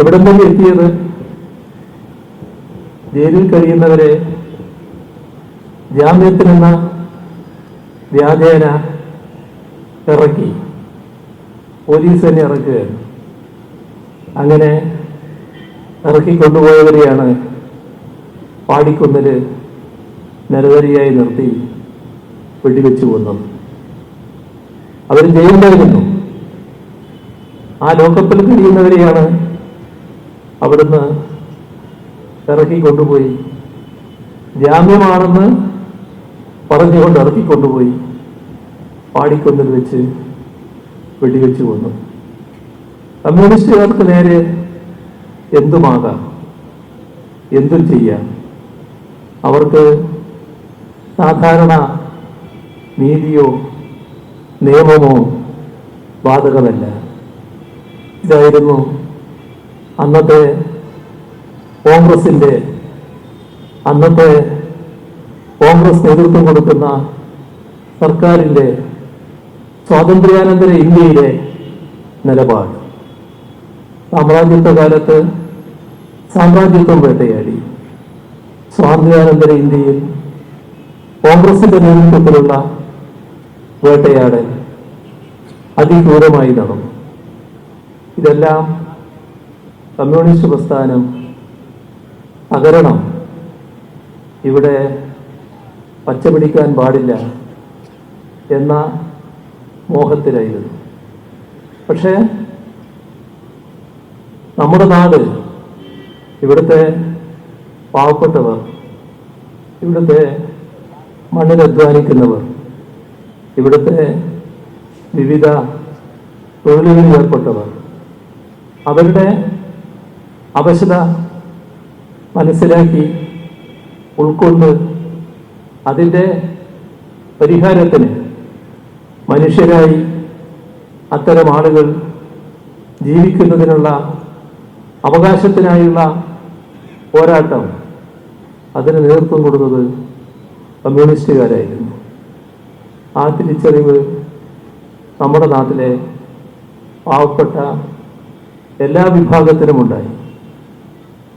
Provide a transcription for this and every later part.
എവിടം വരെ എത്തിയത് ജയിലിൽ കഴിയുന്നവരെ ജാമ്യത്തിനെന്ന വ്യാജേന ഇറക്കി. പോലീസ് തന്നെ ഇറക്കുകയാണ് അങ്ങനെ ഇറക്കി കൊണ്ടുപോയവരെയാണ് പാടിക്കുന്നിൽ നിരവധിയായി നിർത്തി വെടിവെച്ചു കൊന്നത്. അവർ ജയിലിലായിരുന്നു ആ ലോകത്തിൽ കഴിയുന്നവരെയാണ് അവിടുന്ന് ഇറക്കി കൊണ്ടുപോയി. ജാമ്യമാണെന്ന് പറഞ്ഞുകൊണ്ട് ഇറക്കി കൊണ്ടുപോയി. പാടിക്കൊന്നിൽ വെച്ച് വെടിവെച്ച് കൊന്നു. കമ്മ്യൂണിസ്റ്റുകാർക്ക് നേരെ എന്തുമാകാം? എന്തും ചെയ്യാം. അവർക്ക് സാധാരണ നീതിയോ നിയമമോ ബാധകമല്ല. ഇതായിരുന്നു അന്നത്തെ കോൺഗ്രസിന്റെ അന്നത്തെ കോൺഗ്രസ് നേതൃത്വം കൊടുക്കുന്ന സർക്കാരിന്റെ സ്വാതന്ത്ര്യാനന്തര ഇന്ത്യയിലെ നിലപാട്. സാമ്രാജ്യത്വ കാലത്ത് സാമ്രാജ്യത്വം വേട്ടയാടി. സ്വാതന്ത്ര്യാനന്തര ഇന്ത്യയിൽ കോൺഗ്രസിന്റെ നേതൃത്വത്തിലുള്ള വേട്ടയാടൽ അതിക്രൂരമായി നടന്നു. ഇതെല്ലാം കമ്മ്യൂണിസ്റ്റ് പ്രസ്ഥാനം തകരണം. ഇവിടെ പച്ചപിടിക്കാൻ പാടില്ല എന്ന മോഹത്തിലായിരുന്നു. പക്ഷേ നമ്മുടെ നാട് ഇവിടുത്തെ പാവപ്പെട്ടവർ ഇവിടുത്തെ മണ്ണിൽ അധ്വാനിക്കുന്നവർ ഇവിടുത്തെ വിവിധ തൊഴിലുകളിൽ ഏർപ്പെട്ടവർ അവരുടെ അവശത മനസ്സിലാക്കി ഉൾക്കൊണ്ട് അതിന്റെ പരിഹാരത്തിന് മനുഷ്യരായി അത്തരം ആളുകൾ ജീവിക്കുന്നതിനുള്ള അവകാശത്തിനായുള്ള പോരാട്ടം അതിന് നേതൃത്വം കൊടുത്തത് കമ്മ്യൂണിസ്റ്റുകാരായിരുന്നു. ആ തിരിച്ചറിവ് നമ്മുടെ നാട്ടിലെ പാവപ്പെട്ട എല്ലാ വിഭാഗത്തിനും ഉണ്ടായി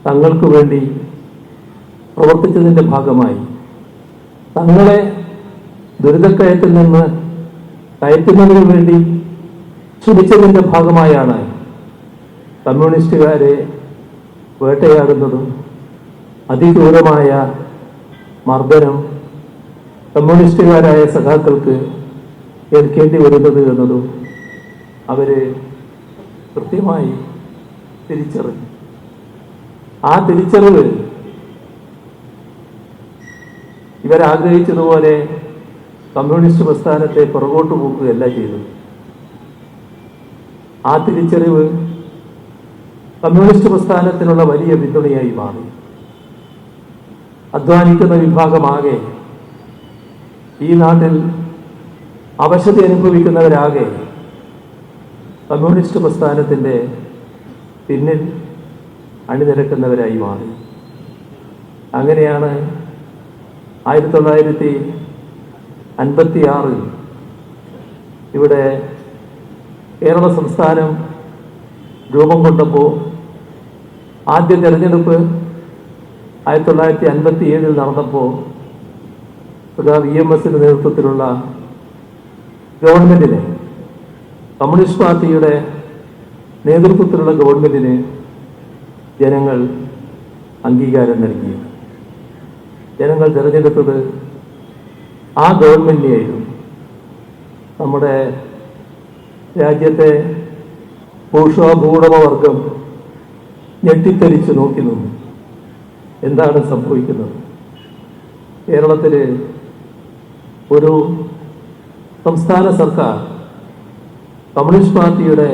തങ്ങൾക്ക് വേണ്ടി പ്രവർത്തിച്ചതിന്റെ ഭാഗമായി തങ്ങളെ ദുരിതക്കയത്തിൽ നിന്ന് കയറ്റുന്നതിന് വേണ്ടി ക്ഷണിച്ചതിന്റെ ഭാഗമായാണ് കമ്മ്യൂണിസ്റ്റുകാരെ വേട്ടയാടുന്നതും അതിക്രൂരമായ മർദ്ദനം കമ്മ്യൂണിസ്റ്റുകാരായ സഖാക്കൾക്ക് ഏൽക്കേണ്ടി വരുന്നത് എന്നതും അവർ കൃത്യമായി തിരിച്ചറിഞ്ഞു. ആ തിരിച്ചറിവ് ഇവരാഗ്രഹിച്ചതുപോലെ കമ്മ്യൂണിസ്റ്റ് പ്രസ്ഥാനത്തെ പുറകോട്ട് പോക്കുകയല്ല ചെയ്തത്. ആ തിരിച്ചറിവ് കമ്മ്യൂണിസ്റ്റ് പ്രസ്ഥാനത്തിനുള്ള വലിയ പിന്തുണയായി മാറി. അധ്വാനിക്കുന്ന വിഭാഗമാകെ ഈ നാട്ടിൽ അവശത അനുഭവിക്കുന്നവരാകെ കമ്മ്യൂണിസ്റ്റ് പ്രസ്ഥാനത്തിന്റെ പിന്നിൽ അണിനിരക്കുന്നവരായി മാറി. അങ്ങനെയാണ് ആയിരത്തി തൊള്ളായിരത്തി അൻപത്തി ആറിൽ ഇവിടെ കേരള സംസ്ഥാനം രൂപം കൊണ്ടപ്പോൾ ആദ്യ തെരഞ്ഞെടുപ്പ് ആയിരത്തി തൊള്ളായിരത്തി അൻപത്തി ഏഴിൽ നടന്നപ്പോൾ സദാ വി എം എസിന്റെ നേതൃത്വത്തിലുള്ള ഗവൺമെന്റിനെ കമ്മ്യൂണിസ്റ്റ് പാർട്ടിയുടെ നേതൃത്വത്തിലുള്ള ഗവൺമെന്റിന് ജനങ്ങൾ അംഗീകാരം നൽകി. ജനങ്ങൾ തിരഞ്ഞെടുത്തത് ആ ഗവൺമെന്റിനെയായിരുന്നു. നമ്മുടെ രാജ്യത്തെ ഭൂഷഭൂടമവർഗം ഞെട്ടിത്തെരിച്ച് നോക്കി നിന്നു. എന്താണ് സംഭവിക്കുന്നത്? കേരളത്തിൽ ഒരു സംസ്ഥാന സർക്കാർ കമ്മ്യൂണിസ്റ്റ് പാർട്ടിയുടെ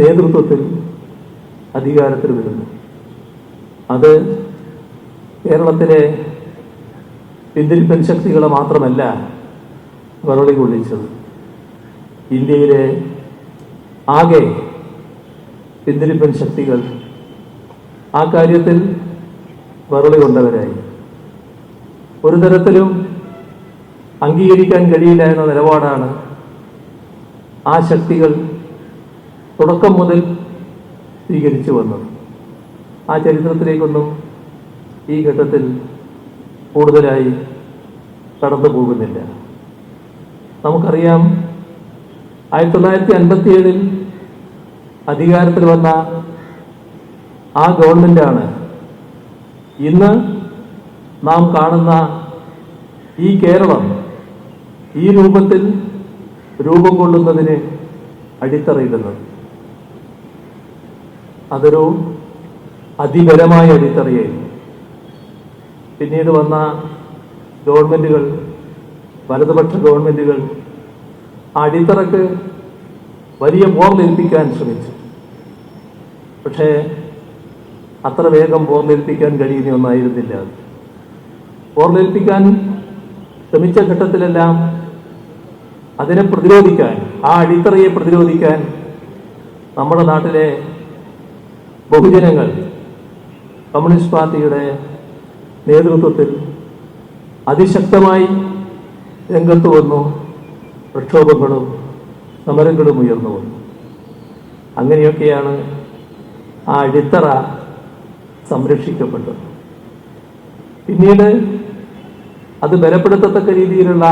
നേതൃത്വത്തിൽ അധികാരത്തിൽ വരുന്നു. അത് കേരളത്തിലെ ഇന്ത്യൻ ശക്തികളെ മാത്രമല്ല വരളി കൊള്ളിച്ചത്. ഇന്ത്യയിലെ ആകെ പിന്തിരിപ്പൻ ശക്തികൾ ആ കാര്യത്തിൽ വരളി കൊണ്ടവരായി. ഒരു തരത്തിലും അംഗീകരിക്കാൻ കഴിയില്ല എന്ന നിലപാടാണ് ആ ശക്തികൾ തുടക്കം മുതൽ സ്വീകരിച്ചു വന്നത്. ആ ചരിത്രത്തിലേക്കൊന്നും ഈ ഘട്ടത്തിൽ കൂടുതലായി കടന്നു പോകുന്നില്ല. നമുക്കറിയാം ആയിരത്തി തൊള്ളായിരത്തി അൻപത്തി ഏഴിൽ അധികാരത്തിൽ വന്ന ആ ഗവൺമെന്റാണ് ഇന്ന് നാം കാണുന്ന ഈ കേരളം ഈ രൂപത്തിൽ രൂപം കൊള്ളുന്നതിന് അടിത്തറയിടുന്നത്. അതൊരു അതിബലമായ അടിത്തറയായിരുന്നു പിന്നീട് വന്ന ഗവൺമെന്റുകൾ വലതുപക്ഷ ഗവൺമെന്റുകൾ ആ അടിത്തറക്ക് വലിയ ബോർലേൽപ്പിക്കാൻ ശ്രമിച്ചു പക്ഷേ അത്ര വേഗം ബോർലേൽപ്പിക്കാൻ കഴിയുന്ന ഒന്നായിരുന്നില്ല അത്. ബോർലേൽപ്പിക്കാൻ ശ്രമിച്ച ഘട്ടത്തിലെല്ലാം അതിനെ പ്രതിരോധിക്കാൻ ആ അടിത്തറയെ പ്രതിരോധിക്കാൻ നമ്മുടെ നാട്ടിലെ ബഹുജനങ്ങൾ കമ്മ്യൂണിസ്റ്റ് പാർട്ടിയുടെ നേതൃത്വത്തിൽ അതിശക്തമായി രംഗത്ത് വന്നു. പ്രക്ഷോഭങ്ങളും സമരങ്ങളും ഉയർന്നു വന്നു. അങ്ങനെയൊക്കെയാണ് ആ അടിത്തറ സംരക്ഷിക്കപ്പെട്ടത്. പിന്നീട് അത് ബലപ്പെടുത്തത്തക്ക രീതിയിലുള്ള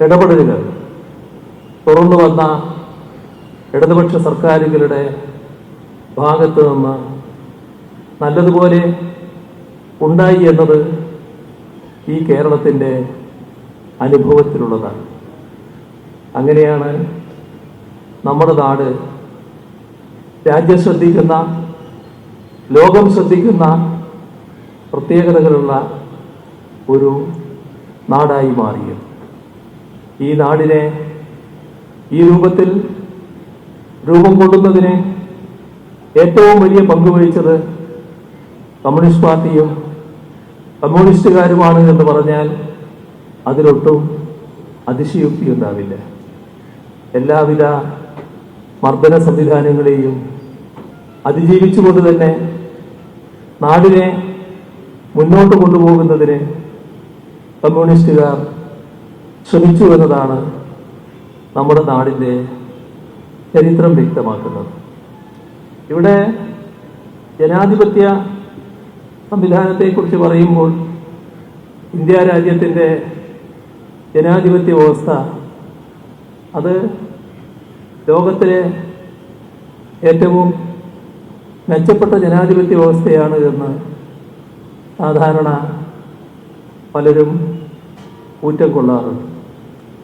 ഇടപെടലുകൾ. തുറന്നു വന്ന ഇടതുപക്ഷ സർക്കാരുകളുടെ ഭാഗത്ത് നിന്ന് നല്ലതുപോലെ ഉണ്ടായി എന്നത് ഈ കേരളത്തിന്റെ അനുഭവത്തിലുള്ളതാണ്. അങ്ങനെയാണ് നമ്മുടെ നാട് രാജ്യം ശ്രദ്ധിക്കുന്ന ലോകം ശ്രദ്ധിക്കുന്ന പ്രത്യേകതകളുള്ള ഒരു നാടായി മാറിയത്. ഈ നാടിനെ ഈ രൂപത്തിൽ രൂപം കൊള്ളുന്നതിന് ഏറ്റവും വലിയ പങ്ക് വഹിച്ചത് കമ്മ്യൂണിസ്റ്റ് പാർട്ടിയും കമ്മ്യൂണിസ്റ്റുകാരുമാണ് എന്ന് പറഞ്ഞാൽ അതിലൊട്ടും അതിശയോക്തി ഉണ്ടാവില്ല എല്ലാവിധ മർദ്ദന സംവിധാനങ്ങളെയും അതിജീവിച്ചുകൊണ്ട് തന്നെ നാടിനെ മുന്നോട്ട് കൊണ്ടുപോകുന്നതിന് കമ്മ്യൂണിസ്റ്റുകാർ ശ്രമിച്ചു എന്നതാണ് നമ്മുടെ നാടിന്റെ ചരിത്രം വ്യക്തമാക്കുന്നത്. ഇവിടെ ജനാധിപത്യ സംവിധാനത്തെക്കുറിച്ച് പറയുമ്പോൾ ഇന്ത്യ രാജ്യത്തിന്റെ ജനാധിപത്യ വ്യവസ്ഥ അത് ലോകത്തിലെ ഏറ്റവും മെച്ചപ്പെട്ട ജനാധിപത്യ വ്യവസ്ഥയാണ് എന്ന് സാധാരണ പലരും ഊറ്റം കൊള്ളാറുണ്ട്.